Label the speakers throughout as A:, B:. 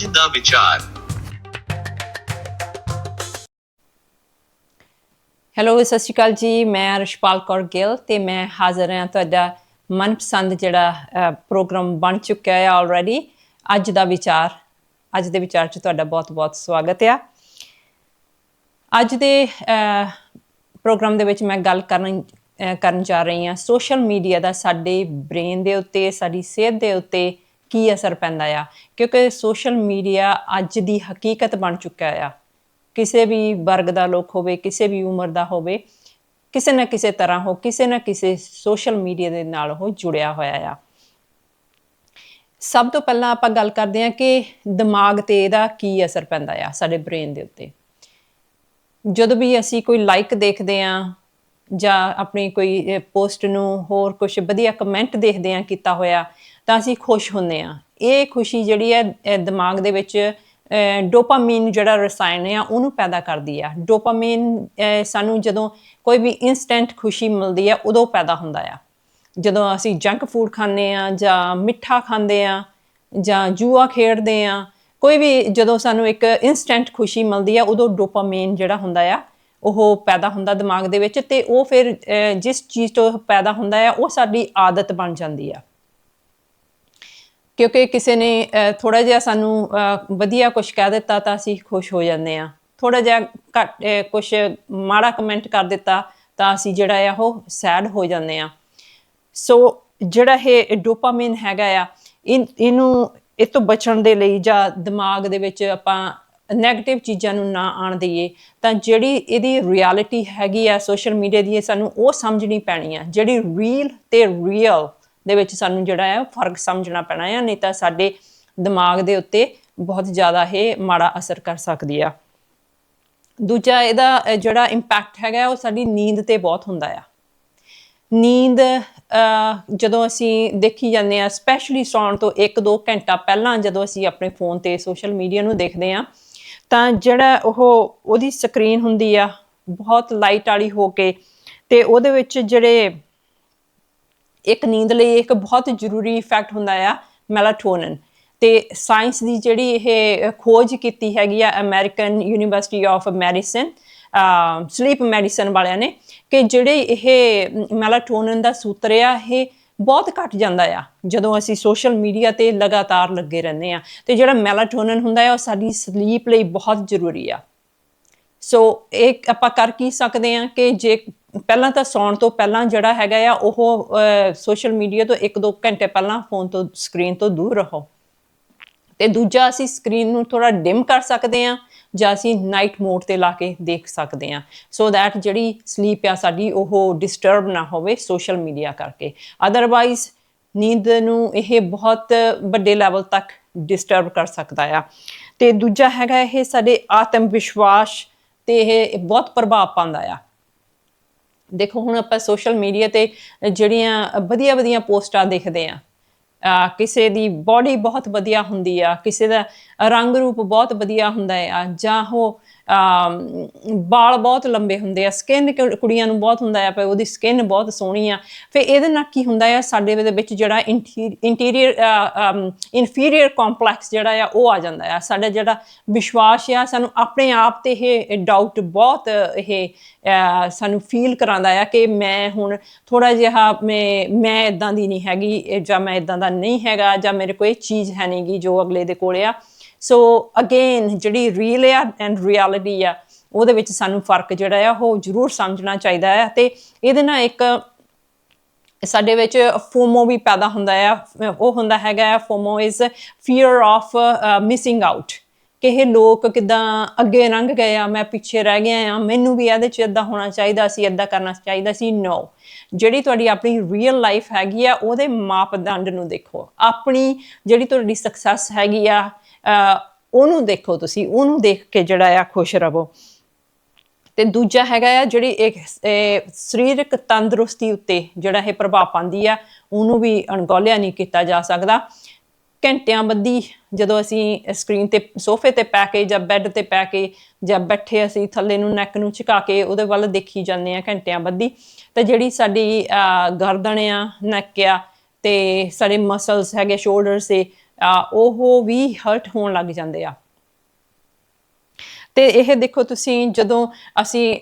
A: ਅੱਜ ਦਾ ਵਿਚਾਰ।
B: ਹੈਲੋ ਸਤਿ ਸ਼੍ਰੀ ਅਕਾਲ ਜੀ। ਮੈਂ ਰਸ਼ਪਾਲ ਕੌਰ ਗਿੱਲ ਤੇ ਮੈਂ ਹਾਜ਼ਰ ਹਾਂ ਤੁਹਾਡਾ ਮਨਪਸੰਦ ਜਿਹੜਾ ਪ੍ਰੋਗਰਾਮ ਬਣ ਚੁੱਕਿਆ ਹੈ ਆਲਰੇਡੀ ਅੱਜ ਦਾ ਵਿਚਾਰ, ਅੱਜ ਦੇ ਵਿਚਾਰ 'ਚ ਤੁਹਾਡਾ ਬਹੁਤ-ਬਹੁਤ ਸਵਾਗਤ ਆ। ਅੱਜ ਦੇ ਪ੍ਰੋਗਰਾਮ ਦੇ ਵਿੱਚ ਮੈਂ ਗੱਲ ਕਰਨ ਕਰਨ ਜਾ ਰਹੀ ਹਾਂ। ਸੋਸ਼ਲ ਮੀਡੀਆ ਦਾ ਸਾਡੇ ਬ੍ਰੇਨ ਦੇ ਉੱਤੇ, ਸਾਡੀ ਸਿਹਤ ਦੇ ਉੱਤੇ ਕੀ ਅਸਰ ਪੈਂਦਾ ਆ? ਕਿਉਂਕਿ ਸੋਸ਼ਲ ਮੀਡੀਆ ਅੱਜ ਦੀ ਹਕੀਕਤ ਬਣ ਚੁੱਕਾ ਆ। ਕਿਸੇ ਵੀ ਵਰਗ ਦਾ ਲੋਕ ਹੋਵੇ, ਕਿਸੇ ਵੀ ਉਮਰ ਦਾ ਹੋਵੇ, ਕਿਸੇ ਨਾ ਕਿਸੇ ਤਰ੍ਹਾਂ ਹੋ, ਕਿਸੇ ਨਾ ਕਿਸੇ ਸੋਸ਼ਲ ਮੀਡੀਆ ਦੇ ਨਾਲ ਉਹ ਜੁੜਿਆ ਹੋਇਆ ਆ। ਸਭ ਤੋਂ ਪਹਿਲਾਂ ਆਪਾਂ ਗੱਲ ਕਰਦੇ ਹਾਂ ਕਿ ਦਿਮਾਗ ਤੇ ਇਹਦਾ ਕੀ ਅਸਰ ਪੈਂਦਾ ਆ ਸਾਡੇ ਬ੍ਰੇਨ ਦੇ ਉੱਤੇ। ਜਦੋਂ ਵੀ ਅਸੀਂ ਕੋਈ ਲਾਈਕ ਦੇਖਦੇ ਆ ਜਾਂ ਆਪਣੀ ਕੋਈ ਪੋਸਟ ਨੂੰ ਹੋਰ ਕੁਝ ਵਧੀਆ ਕਮੈਂਟ ਦੇਖਦੇ ਆ ਕੀਤਾ ਹੋਇਆ, ਤਾਂ ਅਸੀਂ ਖੁਸ਼ ਹੁੰਦੇ ਆ ਇਹ ਖੁਸ਼ੀ ਜਿਹੜੀ ਹੈ ਦਿਮਾਗ ਦੇ ਵਿੱਚ ਡੋਪਾਮੀਨ ਜਿਹੜਾ ਰਸਾਇਣ ਆ, ਉਹਨੂੰ ਪੈਦਾ ਕਰਦੀ ਆ। ਡੋਪਾਮੀਨ ਸਾਨੂੰ ਜਦੋਂ ਕੋਈ ਵੀ ਇਨਸਟੈਂਟ ਖੁਸ਼ੀ ਮਿਲਦੀ ਆ, ਉਦੋਂ ਪੈਦਾ ਹੁੰਦਾ ਆ। ਜਦੋਂ ਅਸੀਂ ਜੰਕ ਫੂਡ ਖਾਂਦੇ ਆ ਜਾਂ ਮਿੱਠਾ ਖਾਂਦੇ ਆ ਜਾਂ ਜੂਆ ਖੇਡਦੇ ਆ ਕੋਈ ਵੀ ਜਦੋਂ ਸਾਨੂੰ ਇੱਕ ਇਨਸਟੈਂਟ ਖੁਸ਼ੀ ਮਿਲਦੀ ਆ, ਉਦੋਂ ਡੋਪਾਮਾਈਨ ਜਿਹੜਾ ਹੁੰਦਾ ਆ ਉਹ ਪੈਦਾ ਹੁੰਦਾ ਦਿਮਾਗ ਦੇ ਵਿੱਚ ਤੇ ਉਹ ਫਿਰ ਜਿਸ ਚੀਜ਼ ਤੋਂ ਪੈਦਾ ਹੁੰਦਾ ਆ, ਉਹ ਸਾਡੀ ਆਦਤ ਬਣ ਜਾਂਦੀ ਆ। ਕਿਉਂਕਿ ਕਿਸੇ ਨੇ ਥੋੜਾ ਜਿਹਾ ਸਾਨੂੰ ਵਧੀਆ ਕੁਝ ਕਹਿ ਦਿੱਤਾ ਤਾਂ ਅਸੀਂ ਖੁਸ਼ ਹੋ ਜਾਂਦੇ ਆ। ਥੋੜਾ ਜਿਹਾ ਘੱਟ ਕੁਝ ਮਾੜਾ ਕਮੈਂਟ ਕਰ ਦਿੱਤਾ ਤਾਂ ਅਸੀਂ ਜਿਹੜਾ ਆ, ਉਹ ਸੈਡ ਹੋ ਜਾਂਦੇ ਆ। ਸੋ ਜਿਹੜਾ ਇਹ ਡੋਪਾਮਾਈਨ ਹੈਗਾ ਆ ਇਹਨੂੰ, ਇਹ ਤੋਂ ਬਚਣ ਦੇ ਲਈ ਜਾਂ ਦਿਮਾਗ ਦੇ ਵਿੱਚ ਆਪਾਂ 네ਗੇਟਿਵ ਚੀਜ਼ਾਂ ਨੂੰ ਨਾ ਆਣ ਦਈਏ, ਤਾਂ ਜਿਹੜੀ ਇਹਦੀ ਰਿਐਲਿਟੀ ਹੈਗੀ ਆ ਸੋਸ਼ਲ ਮੀਡੀਆ ਦੀ ਸਾਨੂੰ ਉਹ ਸਮਝਣੀ ਪੈਣੀ ਆ, ਜਿਹੜੀ ਰੀਲ ਤੇ ਰੀਅਲ ਦੇ ਵਿੱਚ ਸਾਨੂੰ ਜਿਹੜਾ ਹੈ ਫ਼ਰਕ ਸਮਝਣਾ ਪੈਣਾ ਆ, ਨਹੀਂ ਤਾਂ ਸਾਡੇ ਦਿਮਾਗ ਦੇ ਉੱਤੇ ਬਹੁਤ ਜ਼ਿਆਦਾ ਇਹ ਮਾੜਾ ਅਸਰ ਕਰ ਸਕਦੀ ਆ। ਦੂਜਾ ਇਹਦਾ ਜਿਹੜਾ ਇੰਪੈਕਟ ਹੈਗਾ, ਉਹ ਸਾਡੀ ਨੀਂਦ ਤੇ ਬਹੁਤ ਹੁੰਦਾ ਆ। ਨੀਂਦ ਜਦੋਂ ਅਸੀਂ ਦੇਖੀ ਜਾਂਦੇ ਆ ਸਪੈਸ਼ਲੀ ਸੌਣ ਤੋਂ 1-2 ਘੰਟਾ ਪਹਿਲਾਂ ਜਦੋਂ ਅਸੀਂ ਆਪਣੇ ਫੋਨ ਤੇ ਸੋਸ਼ਲ ਮੀਡੀਆ ਨੂੰ ਦੇਖਦੇ ਆ ਤਾਂ ਜਿਹੜਾ ਉਹ, ਉਹਦੀ ਸਕਰੀਨ ਹੁੰਦੀ ਆ, ਬਹੁਤ ਲਾਈਟ ਵਾਲੀ ਹੋ ਕੇ ਤੇ ਉਹਦੇ ਵਿੱਚ ਜਿਹੜੇ ਇੱਕ ਨੀਂਦ ਲਈ ਇੱਕ ਬਹੁਤ ਜ਼ਰੂਰੀ ਇਫੈਕਟ ਹੁੰਦਾ ਆ ਮੈਲਾਟੋਨਿਨ ਤੇ ਸਾਇੰਸ ਦੀ ਜਿਹੜੀ ਇਹ ਖੋਜ ਕੀਤੀ ਹੈਗੀ ਆ American university of medicine sleep medicine ਵਾਲਿਆਂ ਨੇ ਕਿ ਜਿਹੜੇ ਇਹ ਮੈਲਾਟੋਨਿਨ ਦਾ ਸੂਤਰ ਆ, ਇਹ ਬਹੁਤ ਘਟ ਜਾਂਦਾ ਆ, ਜਦੋਂ ਅਸੀਂ ਸੋਸ਼ਲ ਮੀਡੀਆ ਤੇ ਲਗਾਤਾਰ ਲੱਗੇ ਰਹਿੰਦੇ ਆ ਤੇ ਜਿਹੜਾ ਮੈਲਾਟੋਨਿਨ ਹੁੰਦਾ ਹੈ ਉਹ ਸਾਡੀ ਸਲੀਪ ਲਈ ਬਹੁਤ ਜ਼ਰੂਰੀ ਆ। ਸੋ ਇਹ ਆਪਾਂ ਕਰ ਕੀ ਸਕਦੇ ਆ ਕਿ ਜੇ ਪਹਿਲਾਂ ਤਾਂ ਸੌਣ ਤੋਂ ਪਹਿਲਾਂ ਜਿਹੜਾ ਹੈਗਾ ਆ, ਉਹ ਸੋਸ਼ਲ ਮੀਡੀਆ ਤੋਂ 1-2 ਘੰਟੇ ਪਹਿਲਾਂ ਫੋਨ ਤੋਂ ਸਕਰੀਨ ਤੋਂ ਦੂਰ ਰਹੋ। ਤੇ ਦੂਜਾ ਅਸੀਂ ਸਕਰੀਨ ਨੂੰ ਥੋੜਾ ਡਿਮ ਕਰ ਸਕਦੇ ਆ ਜਾਂ ਅਸੀਂ ਨਾਈਟ ਮੋਡ ਤੇ ਲਾ ਕੇ ਦੇਖ ਸਕਦੇ ਹਾਂ। ਸੋ ਥੈਟ ਜਿਹੜੀ ਸਲੀਪ ਆ ਸਾਡੀ, ਉਹ ਡਿਸਟਰਬ ਨਾ ਹੋਵੇ ਸੋਸ਼ਲ ਮੀਡੀਆ ਕਰਕੇ। ਅਦਰਵਾਈਜ਼ ਨੀਂਦ ਨੂੰ ਇਹ ਬਹੁਤ ਵੱਡੇ ਲੈਵਲ ਤੱਕ ਡਿਸਟਰਬ ਕਰ ਸਕਦਾ ਆ। ਤੇ ਦੂਜਾ ਹੈਗਾ ਇਹ ਸਾਡੇ ਆਤਮ ਵਿਸ਼ਵਾਸ ਤੇ ਇਹ ਬਹੁਤ ਪ੍ਰਭਾਵ ਪਾਉਂਦਾ ਆ। ਦੇਖੋ, ਹੁਣ ਆਪਾਂ ਸੋਸ਼ਲ ਮੀਡੀਆ ਤੇ ਜਿਹੜੀਆਂ ਵਧੀਆ ਵਧੀਆ ਪੋਸਟਾਂ ਦੇਖਦੇ ਆ ਕਿਸੇ ਦੀ ਬਾਡੀ ਬਹੁਤ ਵਧੀਆ ਹੁੰਦੀ ਆ, ਕਿਸੇ ਦਾ ਰੰਗ ਰੂਪ ਬਹੁਤ ਵਧੀਆ ਹੁੰਦਾ ਆ, ਜਾਂ ਉਹ ਅਮ, ਵਾਲ ਬਹੁਤ ਲੰਬੇ ਹੁੰਦੇ ਆ ਸਕਿਨ ਕੁੜੀਆਂ ਨੂੰ ਬਹੁਤ ਹੁੰਦਾ ਆ ਪਰ ਉਹਦੀ ਸਕਿਨ ਬਹੁਤ ਸੋਹਣੀ ਆ। ਫਿਰ ਇਹਦੇ ਨਾਲ ਕੀ ਹੁੰਦਾ ਆ ਸਾਡੇ ਦੇ ਵਿੱਚ ਜਿਹੜਾ ਇੰਟੀਰੀਅਰ ਇਨਫੀਰੀਅਰ ਕੰਪਲੈਕਸ ਜਿਹੜਾ ਆ ਉਹ ਆ ਜਾਂਦਾ ਆ। ਸਾਡਾ ਜਿਹੜਾ ਵਿਸ਼ਵਾਸ ਆ ਸਾਨੂੰ ਆਪਣੇ ਆਪ ਤੇ ਇਹ ਡਾਊਟ ਬਹੁਤ ਇਹ ਸਾਨੂੰ ਫੀਲ ਕਰਾਉਂਦਾ ਆ ਕਿ ਮੈਂ ਹੁਣ ਥੋੜਾ ਜਿਹਾ ਮੈਂ ਮੈਂ ਇਦਾਂ ਦੀ ਨਹੀਂ ਹੈਗੀ ਜਾਂ ਮੈਂ ਇਦਾਂ ਦਾ ਨਹੀਂ ਹੈਗਾ ਜਾਂ ਮੇਰੇ ਕੋਲ ਇਹ ਚੀਜ਼ ਹੈ ਨਹੀਂਗੀ ਜੋ ਅਗਲੇ ਦੇ ਕੋਲ ਆ। ਸੋ ਅਗੇਨ ਜਿਹੜੀ ਰੀਅਲ ਆ ਐਂਡ ਰਿਐਲਿਟੀ ਆ, ਉਹਦੇ ਵਿੱਚ ਸਾਨੂੰ ਫ਼ਰਕ ਜਿਹੜਾ ਆ, ਉਹ ਜ਼ਰੂਰ ਸਮਝਣਾ ਚਾਹੀਦਾ ਹੈ ਤੇ ਇਹਦੇ ਨਾਲ ਇੱਕ ਸਾਡੇ ਵਿੱਚ ਫੋਮੋ ਵੀ ਪੈਦਾ ਹੁੰਦਾ ਆ, ਉਹ ਹੁੰਦਾ ਹੈਗਾ FOMO is fear of missing out ਕਿ ਇਹ ਲੋਕ ਕਿਦਾਂ ਅੱਗੇ ਲੰਘ ਗਏ ਆ, ਮੈਂ ਪਿੱਛੇ ਰਹਿ ਗਿਆ ਆ, ਮੈਨੂੰ ਵੀ ਇਹਦੇ 'ਚ ਇਦਾਂ ਹੋਣਾ ਚਾਹੀਦਾ ਸੀ ਇਦਾਂ ਕਰਨਾ ਚਾਹੀਦਾ ਸੀ ਨੋ ਜਿਹੜੀ ਤੁਹਾਡੀ ਆਪਣੀ ਰੀਅਲ ਲਾਈਫ ਹੈਗੀ ਆ, ਉਹਦੇ ਮਾਪਦੰਡ ਨੂੰ ਦੇਖੋ। ਆਪਣੀ ਜਿਹੜੀ ਤੁਹਾਡੀ ਸਕਸੈਸ ਹੈਗੀ ਆ ਉਹਨੂੰ ਦੇਖੋ ਤੁਸੀਂ, ਉਹਨੂੰ ਦੇਖ ਕੇ ਜਿਹੜਾ ਆ ਖੁਸ਼ ਰਹੋ। ਤੇ ਦੂਜਾ ਹੈਗਾ ਆ, ਜਿਹੜੀ ਇੱਕ ਇਹ ਸਰੀਰਕ ਤੰਦਰੁਸਤੀ ਉੱਤੇ ਜਿਹੜਾ ਇਹ ਪ੍ਰਭਾਵ ਪਾਉਂਦੀ ਆ, ਉਹਨੂੰ ਵੀ ਅਣਗੌਲਿਆ ਨਹੀਂ ਕੀਤਾ ਜਾ ਸਕਦਾ। ਘੰਟਿਆਂ ਬੱਧੀ ਜਦੋਂ ਅਸੀਂ ਸਕਰੀਨ ਤੇ ਸੋਫੇ ਤੇ ਪੈ ਕੇ ਜਾਂ ਬੈੱਡ ਤੇ ਪੈ ਕੇ ਜਾਂ ਬੈਠੇ ਅਸੀਂ ਥੱਲੇ ਨੂੰ ਨੈਕ ਨੂੰ ਝੁਕਾ ਕੇ ਉਹਦੇ ਵੱਲ ਦੇਖੀ ਜਾਂਦੇ ਆ ਘੰਟਿਆਂ ਬੱਧੀ ਤਾਂ ਜਿਹੜੀ ਸਾਡੀ ਅਹ, ਗਰਦਨ ਆ ਨੈਕ ਆ ਤੇ ਸਾਡੇ ਮਸਲਸ ਹੈਗੇ ਸ਼ੋਲਡਰਸ ਤੇ ਉਹ ਵੀ ਹਰਟ ਹੋਣ ਲੱਗ ਜਾਂਦੇ ਆ। ਤੇ ਇਹ ਦੇਖੋ ਤੁਸੀਂ ਜਦੋਂ ਅਸੀਂ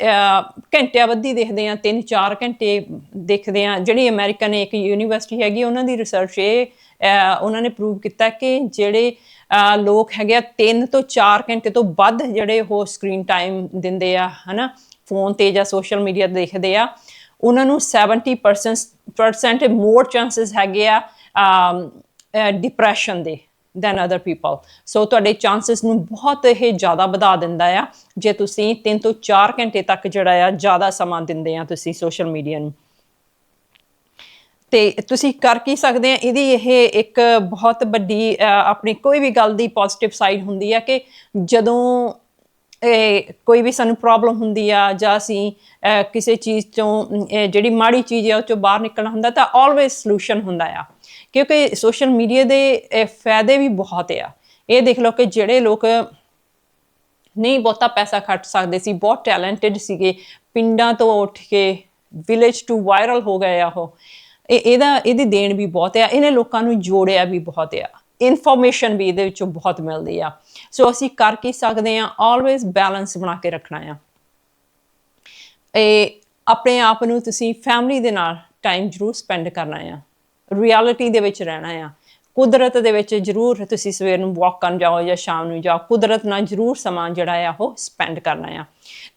B: ਘੰਟਿਆਂ ਬੱਧੀ ਦੇਖਦੇ ਹਾਂ 3-4 ਘੰਟੇ ਦੇਖਦੇ ਹਾਂ ਜਿਹੜੀ ਅਮਰੀਕਨ ਇੱਕ ਯੂਨੀਵਰਸਿਟੀ ਹੈਗੀ ਉਹਨਾਂ ਦੀ ਰਿਸਰਚ ਇਹ ਉਹਨਾਂ ਨੇ ਪ੍ਰੂਵ ਕੀਤਾ ਕਿ ਜਿਹੜੇ ਲੋਕ ਹੈਗੇ ਆ 3 ਤੋਂ 4 ਘੰਟੇ ਤੋਂ ਵੱਧ ਜਿਹੜੇ ਉਹ ਸਕਰੀਨ ਟਾਈਮ ਦਿੰਦੇ ਆ, ਹਨਾ ਫੋਨ ਤੇ ਜਾਂ ਸੋਸ਼ਲ ਮੀਡੀਆ ਦੇਖਦੇ ਆ, ਉਹਨਾਂ ਨੂੰ 70% ਮੋਰ ਚਾਂਸਸ ਹੈਗੇ ਆ ਡਿਪਰੈਸ਼ਨ ਦੇ ਦੈਨ ਅਦਰ ਪੀਪਲ ਸੋ ਤੁਹਾਡੇ ਚਾਂਸਸ ਨੂੰ ਬਹੁਤ ਇਹ ਜ਼ਿਆਦਾ ਵਧਾ ਦਿੰਦਾ ਆ, ਜੇ ਤੁਸੀਂ 3 ਤੋਂ 4 ਘੰਟੇ ਤੱਕ ਜਿਹੜਾ ਆ ਜ਼ਿਆਦਾ ਸਮਾਂ ਦਿੰਦੇ ਆ ਤੁਸੀਂ ਸੋਸ਼ਲ ਮੀਡੀਆ ਨੂੰ। ਤੇ ਤੁਸੀਂ ਕਰ ਕੀ ਸਕਦੇ ਆ? ਇਹਦੀ ਇਹ ਇੱਕ ਬਹੁਤ ਵੱਡੀ ਆਪਣੀ ਕੋਈ ਵੀ ਗੱਲ ਦੀ ਪੋਜ਼ਿਟਿਵ ਸਾਈਡ ਹੁੰਦੀ ਆ ਕਿ ਜਦੋਂ ਇਹ ਕੋਈ ਵੀ ਸਾਨੂੰ ਪ੍ਰੋਬਲਮ ਹੁੰਦੀ ਆ ਜਾਂ ਅਸੀਂ ਕਿਸੇ ਚੀਜ਼ ਤੋਂ ਜਿਹੜੀ ਮਾੜੀ ਚੀਜ਼ ਆ ਉਹ ਚੋਂ ਬਾਹਰ ਨਿਕਲਣਾ ਹੁੰਦਾ ਤਾਂ ਆਲਵੇਸ ਸੋਲੂਸ਼ਨ ਹੁੰਦਾ ਆ। ਕਿਉਂਕਿ ਸੋਸ਼ਲ ਮੀਡੀਆ ਦੇ ਫਾਇਦੇ ਵੀ ਬਹੁਤ ਆ। ਇਹ ਦੇਖ ਲਓ ਕਿ ਜਿਹੜੇ ਲੋਕ ਨਹੀਂ ਬਹੁਤਾ ਪੈਸਾ ਖਰਚ ਸਕਦੇ ਸੀ, ਬਹੁਤ ਟੈਲੈਂਟਡ ਸੀਗੇ। ਪਿੰਡਾਂ ਤੋਂ ਉੱਠ ਕੇ ਵਿਲੇਜ ਟੂ ਵਾਇਰਲ ਹੋ ਗਏ ਆ ਉਹ। ਇਹ ਇਹਦਾ ਇਹਦੀ ਦੇਣ ਵੀ ਬਹੁਤ ਆ, ਇਹਨੇ ਲੋਕਾਂ ਨੂੰ ਜੋੜਿਆ ਵੀ ਬਹੁਤ ਆ। ਇਨਫੋਰਮੇਸ਼ਨ ਵੀ ਇਹਦੇ ਵਿੱਚੋਂ ਬਹੁਤ ਮਿਲਦੀ ਆ। ਸੋ ਅਸੀਂ ਕਰ ਕੀ ਸਕਦੇ ਆ? ਆਲਵੇਸ ਬੈਲੈਂਸ ਬਣਾ ਕੇ ਰੱਖਣਾ ਆ। ਇਹ ਆਪਣੇ ਆਪ ਨੂੰ ਤੁਸੀਂ ਫੈਮਿਲੀ ਦੇ ਨਾਲ ਟਾਈਮ ਜ਼ਰੂਰ ਸਪੈਂਡ ਕਰਨਾ ਆ। ਰਿਐਲਿਟੀ ਦੇ ਵਿੱਚ ਰਹਿਣਾ ਆ। ਕੁਦਰਤ ਦੇ ਵਿੱਚ ਜ਼ਰੂਰ ਤੁਸੀਂ ਸਵੇਰ ਨੂੰ ਵਾਕ ਕਰਨ ਜਾਓ ਜਾਂ ਸ਼ਾਮ ਨੂੰ ਜਾਓ, ਕੁਦਰਤ ਨਾਲ ਜ਼ਰੂਰ ਸਮਾਂ ਜਿਹੜਾ ਆ ਉਹ ਸਪੈਂਡ ਕਰਨਾ ਆ।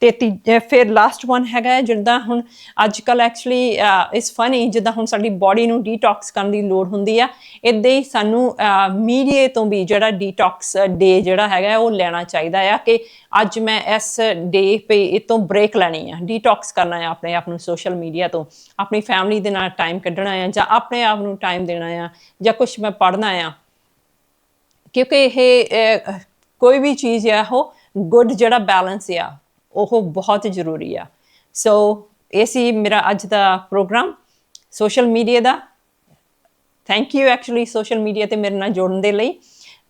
B: ਤੇ ਤੀ- ਫਿਰ ਲਾਸਟ ਵਨ ਹੈਗਾ ਜਿੱਦਾਂ ਹੁਣ ਅੱਜ ਕੱਲ ਐਕਚੁਅਲੀ ਇਸ ਫਨੀ ਜਿੱਦਾਂ ਹੁਣ ਸਾਡੀ ਬਾਡੀ ਨੂੰ ਡੀਟੌਕਸ ਕਰਨ ਦੀ ਲੋੜ ਹੁੰਦੀ ਆ ਇਦਾਂ ਹੀ ਸਾਨੂੰ ਮੀਡੀਏ ਤੋਂ ਵੀ ਜਿਹੜਾ ਡੀਟੌਕਸ ਡੇ ਜਿਹੜਾ ਹੈਗਾ ਉਹ ਲੈਣਾ ਚਾਹੀਦਾ ਆ ਕਿ ਅੱਜ ਮੈਂ ਇਸ ਡੇ ਪੇ ਇਹ ਤੋਂ ਬ੍ਰੇਕ ਲੈਣੀ ਆ ਡੀਟੌਕਸ ਕਰਨਾ ਆ ਆਪਣੇ ਆਪ ਨੂੰ ਸੋਸ਼ਲ ਮੀਡੀਆ ਤੋਂ, ਆਪਣੀ ਫੈਮਿਲੀ ਦੇ ਨਾਲ ਟਾਈਮ ਕੱਢਣਾ ਆ ਜਾਂ ਆਪਣੇ ਆਪ ਨੂੰ ਟਾਈਮ ਦੇਣਾ ਆ ਜਾਂ ਕੁਝ ਮੈਂ ਪੜ੍ਹਨਾ ਆ। ਕਿਉਂਕਿ ਇਹ ਕੋਈ ਵੀ ਚੀਜ਼ ਆ, ਉਹ ਗੁੱਡ ਜਿਹੜਾ ਬੈਲੈਂਸ ਆ ਉਹ ਬਹੁਤ ਜ਼ਰੂਰੀ ਆ। ਸੋ ਇਹ ਸੀ ਮੇਰਾ ਅੱਜ ਦਾ programme. Social media the. Thank you actually social media ਤੇ ਮੇਰੇ ਨਾਲ ਜੁੜਨ ਦੇ ਲਈ।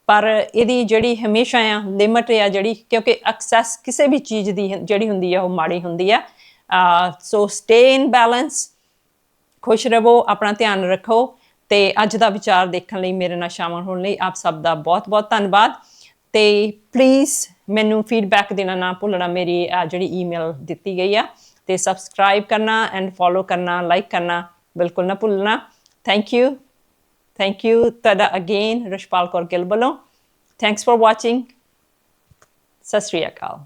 B: ਪਰ ਇਹਦੀ ਜਿਹੜੀ ਹਮੇਸ਼ਾ ਆ, ਲਿਮਟ ਆ ਜਿਹੜੀ, ਕਿਉਂਕਿ ਐਕਸੈਸ ਕਿਸੇ ਵੀ ਚੀਜ਼ ਦੀ ਜਿਹੜੀ ਹੁੰਦੀ ਆ, ਉਹ ਮਾੜੀ ਹੁੰਦੀ ਆ। ਸੋ ਸਟੇ ਇਨ ਬੈਲੈਂਸ ਖੁਸ਼ ਰਹੋ, ਆਪਣਾ ਧਿਆਨ ਰੱਖੋ। ਤੇ ਅੱਜ ਦਾ ਵਿਚਾਰ ਦੇਖਣ ਲਈ, ਮੇਰੇ ਨਾਲ ਸ਼ਾਮਲ ਹੋਣ ਲਈ ਆਪ ਸਭ ਦਾ ਬਹੁਤ-ਬਹੁਤ ਧੰਨਵਾਦ। ਤੇ ਪਲੀਜ਼ ਮੈਨੂੰ ਫੀਡਬੈਕ ਦੇਣਾ ਨਾ ਭੁੱਲਣਾ ਮੇਰੀ ਅਹ, ਜਿਹੜੀ ਈਮੇਲ ਦਿੱਤੀ ਗਈ ਆ ਤੇ ਸਬਸਕ੍ਰਾਈਬ ਕਰਨਾ ਐਂਡ ਫੋਲੋ ਕਰਨਾ ਲਾਈਕ ਕਰਨਾ ਬਿਲਕੁਲ ਨਾ ਭੁੱਲਣਾ। ਥੈਂਕ ਯੂ ਥੈਂਕ ਯੂ ਤੁਹਾਡਾ ਅਗੇਨ ਰਸ਼ਪਾਲ ਕੌਰ ਗਿੱਲ ਵੱਲੋਂ। ਥੈਂਕਸ ਫॉर ਵਾਚਿੰਗ ਸਤਿ ਸ਼੍ਰੀ ਅਕਾਲ।